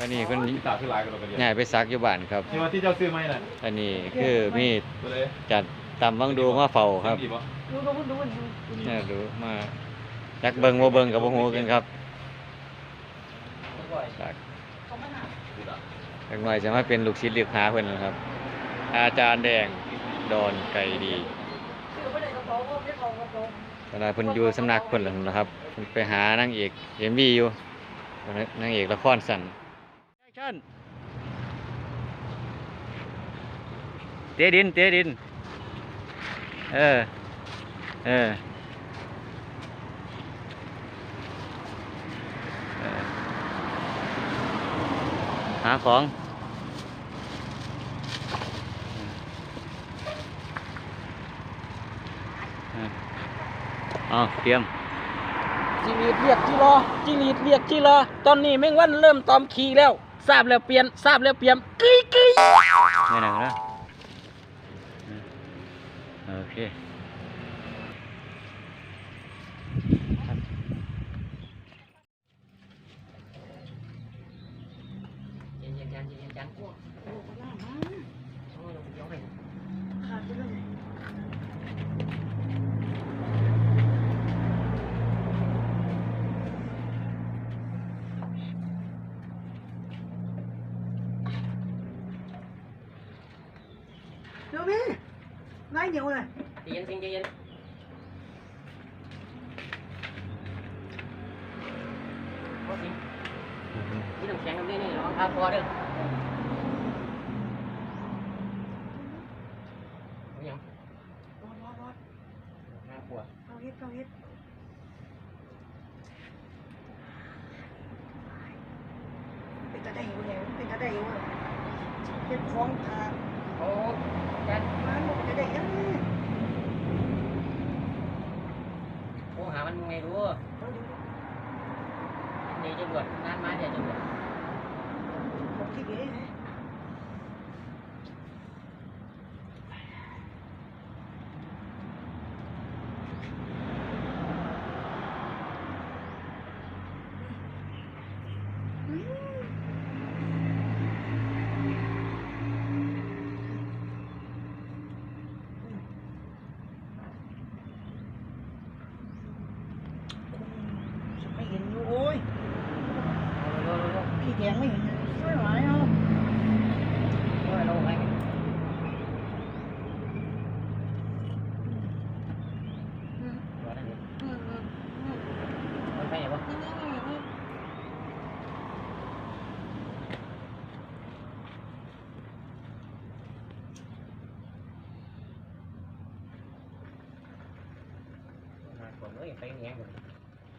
อันนี้เพิ่นตาที่ลายกันเราไปเรียนย้ายไปซักอยู่บ้านครับ นี่ว่าที่เจ้าซื้อไหมน่ะอันนี้คือมีตัวเลยจัดตำบังดูมาเฝ้าครับดีปะดูดูดูดูเนี่ยดูมาจักเบิงบ่เบิงกับบ่ฮู้กันครับซักเขามาหาจักหน่อยจะมาเป็นลูกศิษย์ลูกหาเพิ่นนะครับ อาจารย์แดงดอนไก่ดี เป๋าเพิ่นอยู่สำนักเพิ่นแหละนะครับเพิ่นไปหานางเอก MV อยู่นางเอกละครสั่นแอคชั่นเตะดินเตะดิน เออ เออหาของ เอาเตรียมจิงหรีดเรียกจีรอจิงหรีดเรียกจีรอตอนนี้แมงวันเริ่มตอมขี่แล้วทราบแล้วเปลี่ยนทราบแล้วเปลี่ยนกึยกึยไม่หนังแล้วโอเคเย็นเย็นเย็นเย็นเย็นพวกโอ้โหล่ามาโอ้ยเราย้อนไปขาดไปเลย เดี๋ยวพี่นายเดี๋ยวเลยใจเย็นสิใจเย็นโอ้สินี่ต้องแข็งกันด้วยนี่ระวังขาคอเด้อเอาอย่างรอดรอดรอดห้าขวบเอาเฮ็ดเอาเฮ็ดเป็นตาได้อยู่แล้วเป็นตาได้อยู่อะเฮ็ดของทางโอ้ จัดมันบอกจะได้ยังไงโอ้หามันไงรู้เอาดูนี่จะบวชนานมาเดี๋ยวจะบวชผมคิดเองนะ ไม่เห็นอยู่โอ้ย โอ้โหโอ้โห พี่แดงไม่เห็นช่วยหน่อยเอา โอ้ยเราไปบวชได้เลยมันไปไหนวะหาคนเลยไปแง่กัน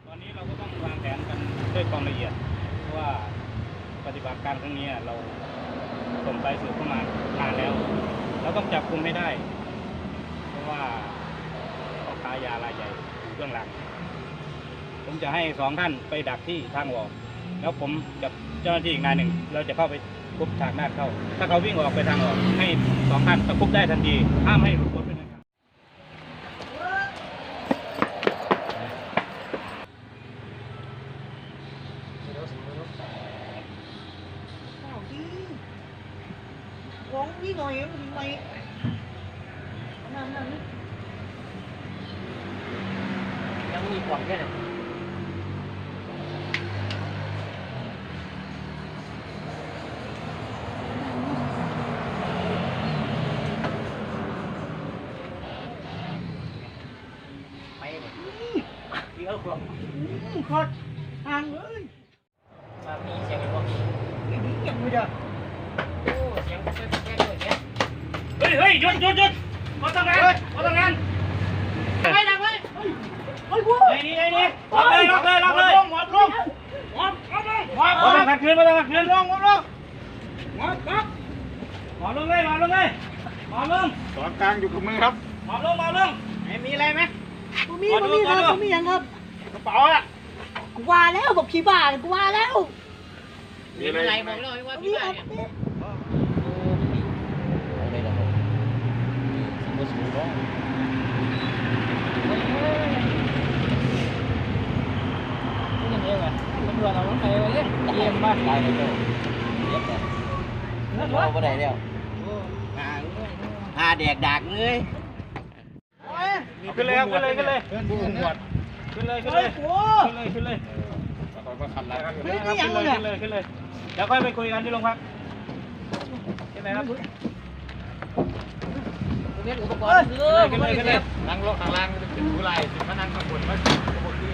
ตอนนี้เราก็ต้องวางแผนกันด้วยความละเอียดเพราะว่าป ฏิบัติการครั้งนี้เราส่งไปสืบเข้ามานานแล้ว เราต้องจับกลุ่มให้ได้ เพราะว่าพ่อค้ายารายใหญ่อยู่เบื้องหลัง ผมจะให้สองท่านไปดักที่ทางออก แล้วผมกับเจ้าหน้าที่อีกนายหนึ่ง เราจะเข้าไปคุบทางด้านเข้า ถ้าเขาวิ่งออกไปทางออก ให้สองท่านตะคุบได้ทันทีห้ามให้หลุดพ้นไปนะครับ เอาดิ ของพี่หน่อยมันทำไมนั่นนั่นยังมีกล่องแเดี๋ยวกล่องขอดทางเลยมามีเสียงไอ้พวกไอ้นี่ยังไม่ได้โอ้เสียงแค่แค่ด้วยแค่เฮ้ยเฮ้ยหยุดหยุดหยุดมาทำงานมาทำงานไปดังไว้เฮ้ยวัวไอ้นี่ไอ้นี่ล็อกเลยล็อกเลยล็อกเลยหมอบลงหมอบหมอบลงหมอบหมอบขัดขืนมาทำขัดขืนลงหมอบลงหมอบหมอบหมอบลงเลยหมอบลงเลยหมอบลงตอนกลางอยู่กับมือครับหมอบลงหมอบลงไหนมีอะไรไหมกูมีกูมีครับกูมียังครับกระเป๋าอะกูว่าแล้วบอกพี่บ้ากูว่าแล้วมีอะไรบอกเลยว่ากูพี่มีบ้า ครับ เนี่ย เอาเลยนะครับสมมติสมมติว่า โอ้ มาตายเลยเจ็บแต่เราบ่ได้แล้วหาแดกดากเงยขึ้นเลยครับขึ้นเลยขึ้นเลยเพื่อนผู้หวดขึ้นเลยขึ้นเลยขึ้นเลยขึ้นเลยคอยมาขันแล้วขึ้นเลยขึ้นเลยขึ้นเลยเดี๋ยวค่อยไปคุยกันที่โรงพักขึ้นเลยครับเรียนอุปกรณ์ซื้อขึ้นเลยขึ้นเลยนั่งรถข้างล่างจะเป็นผู้ไรสิมานั่งข้างบนมาพวกที่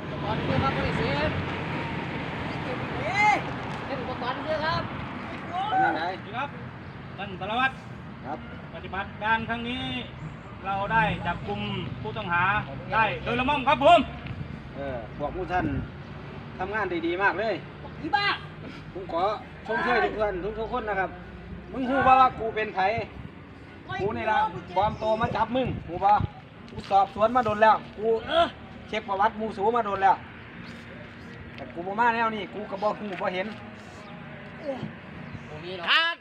อุปกรณ์ซื้อครับบริษัทเรียนอุปกรณ์ซื้อครับ เป็นยังไง สวัส ดีครับท่านสารวัตรครับปฏิบัติการครั้งนี้เราได้จับกลุ่มผู้ต้องหาได้โดยละม่อมครับผมเออพวกผู้ท่านทำงานได้ดีมากเลยอีบ้าผมขอชมเชยทุกท่านทุกทุกๆคนนะครับ มึงฮู้บ่ว่ากูเป็นไผกูนี่ละปลอมตัวมาจับมึงฮู้บ่กูสอบสวนมาโดนแล้ว กูเช็คประวัติหมูสูมาโดนแล้ว แต่กูบ่มาแนวนี้กูก็บ่ฮู้บ่เห็น คัด